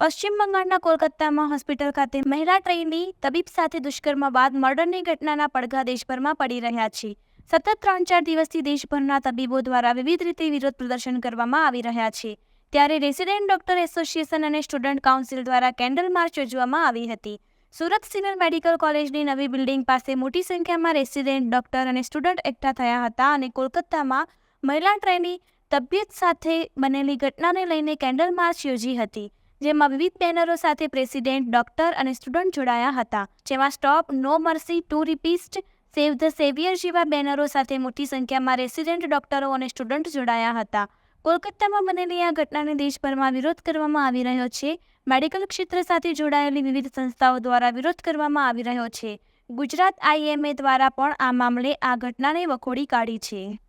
પશ્ચિમ બંગાળના કોલકાતામાં હોસ્પિટલ ખાતે મહિલા ટ્રેની તબીબ સાથે દુષ્કર્મ બાદ મર્ડરની ઘટનાના પડઘા દેશભરમાં પડી રહ્યા છે. સતત ત્રણ ચાર દિવસથી દેશભરના તબીબો દ્વારા વિવિધ રીતે વિરોધ પ્રદર્શન કરવામાં આવી રહ્યા છે. ત્યારે રેસિડેન્ટ ડોક્ટર એસોસિએશન અને સ્ટુડન્ટ કાઉન્સિલ દ્વારા કેન્ડલ માર્ચ યોજવામાં આવી હતી. સુરત સિવિલ મેડિકલ કોલેજની નવી બિલ્ડિંગ પાસે મોટી સંખ્યામાં રેસિડેન્ટ ડોક્ટર અને સ્ટુડન્ટ એકઠા થયા હતા અને કોલકાતામાં મહિલા ટ્રેની તબિયત સાથે બનેલી ઘટનાને લઈને કેન્ડલ માર્ચ યોજી હતી. જેમાં વિવિધ બેનરો સાથે પ્રેસિડેન્ટ, ડોક્ટર અને સ્ટુડન્ટ જોડાયા હતા. જેમાં stop, no mercy, to rapist, save the saviour જેવા બેનરો સાથે મોટી સંખ્યામાં રેસિડેન્ટ, ડોક્ટરો અને સ્ટુડન્ટ જોડાયા હતા. કોલકાતામાં બનેલી આ ઘટનાને દેશભરમાં વિરોધ કરવામાં આવી રહ્યો છે. મેડિકલ ક્ષેત્ર સાથે જોડાયેલી વિવિધ સંસ્થાઓ દ્વારા વિરોધ કરવામાં આવી રહ્યો છે. ગુજરાત આઈએમએ દ્વારા પણ આ મામલે આ ઘટનાને વખોડી કાઢી છે.